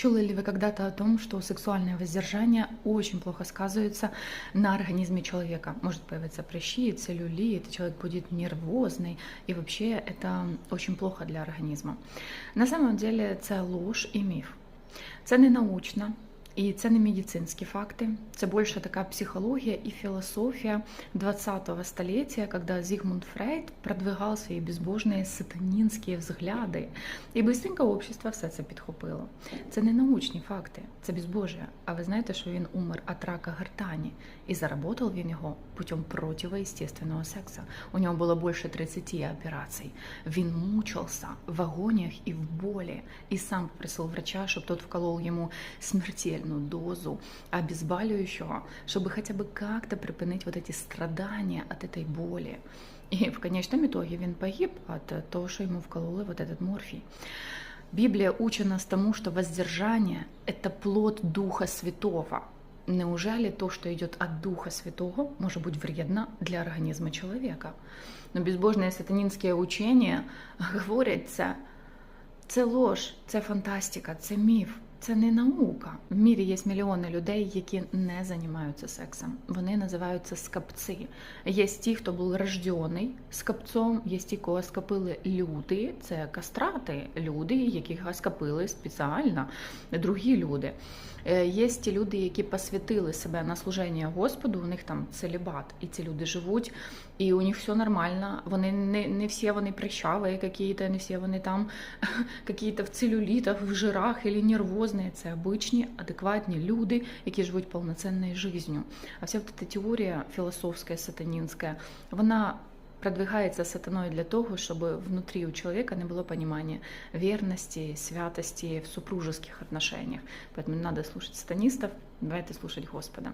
Чули ли вы когда-то о том, что сексуальное воздержание очень плохо сказывается на организме человека? Может появиться прыщи, целлюлит, человек будет нервозный, и вообще это очень плохо для организма. На самом деле це ложь і міф. Це не научно, і це не медицинські факти. Це більше така психологія і філософія 20-го століття, коли Зигмунд Фрейд продвигав свої безбожні сатанінські взгляди. І быстренько общество все це підхопило. Це не научні факти, це безбожие. А ви знаєте, що він умер від рака гортані, і заработав він його путем противоестественного секса. У нього було більше 30 операцій. Він мучився в агоніях і в болі, і сам попросив врача, щоб тот вколол йому смертельну дозу обезболивающего, чтобы хотя бы как-то припинить вот эти страдания от этой боли. И в конечном итоге він погиб от того, що йому вкололи вот этот морфий. Библия учит нас тому, что воздержание – это плод Духа Святого. Неужели то, что идет от Духа Святого, может быть вредно для организма человека? Но безбожные сатанинские учения говорять це, це ложь, це фантастика, це міф. Це не наука. В мірі є мільйони людей, які не займаються сексом. Вони називаються скапці. Є ті, хто був рождений скапцом, є ті, кого скапили люди. Це кастрати, люди, яких скапили спеціально другі люди. Е, Є ті люди, які посвятили себе на служення Господу. У них там целібат, і ці люди живуть, і у них все нормально. Вони не, не всі вони прищаві, какие-то, не всі вони там какие-то в целюлітах, в жирах или нервозні Це обичні, адекватні люди, які живуть повноцінною життю. А вся вот эта теорія філософська, сатанінська, вона продвигається сатаною для того, щоб внутрі у человека не было понимания верности, святости в супружеских отношениях. Поэтому не надо слушать сатанистов, давайте слушать Господа.